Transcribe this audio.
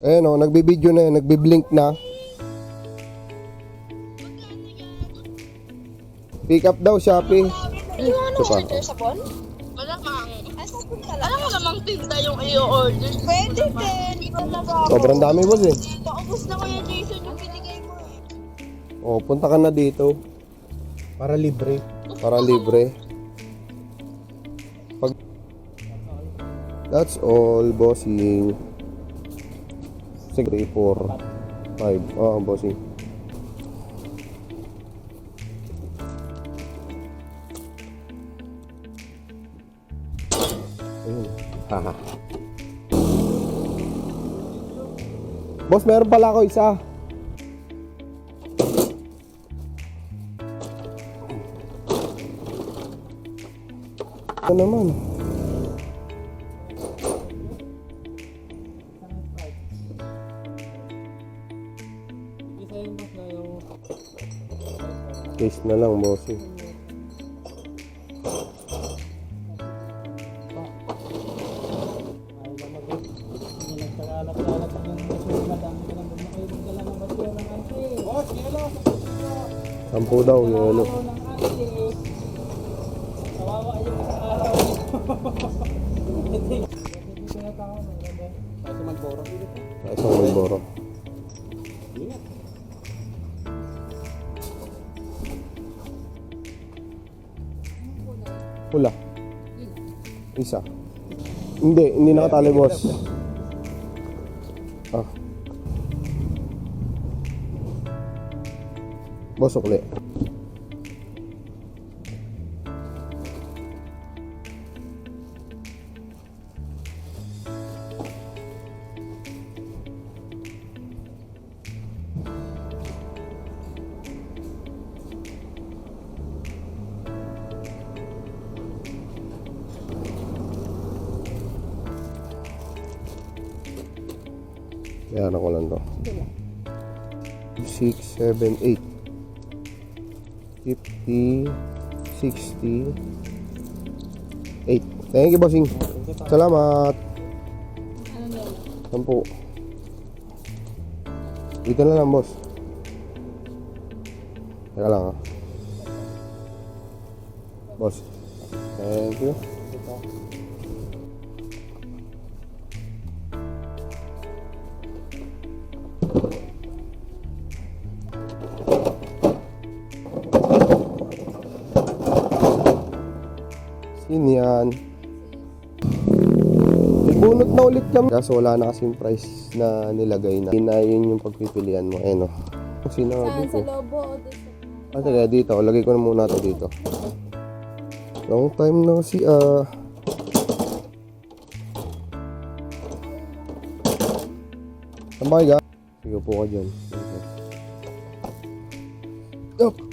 Ayan o, nagbibideo na yan, nagbiblink na. Pick up daw, Shopee. Iwan Ito pa. order bon ka lang. Alam mo namang tinda yung i-order. Pwede din. Ikaw na ba ako? Sobrang dami boss eh. Naubos na kuya Jason yung binigay mo eh. O, punta ka na dito. Para libre. Para libre. Pag... That's all, bossing. 6, 3, 4, 5. Oo, bossing. Ayun. Haha. Boss, meron pala ako isa. Ito naman. Case na lang, bossing. Sampu daw, yelo. Sa isang Malboro. Pula. Isa. Hindi, hindi nakatali boss. Ah. Boss, ukli. Yan ako lang to. 6, 7, 8. 50, 60, 8. Thank you, bossing. Salamat. Sampu. Dito na lang, boss. Teka lang, ha. Boss. Thank you. Sino yan? May bunot na ulit kami. Kaso wala na kasing price na nilagay na. Hindi na yun yung pagpipilian mo. Ayun o. Sinabi ko. lobo o doon sa... Ah, taga dito. Lagay ko na muna ito dito. Long time na kasi ah. Ba kayo ga? Sige po ka dyan. Okay. Yup.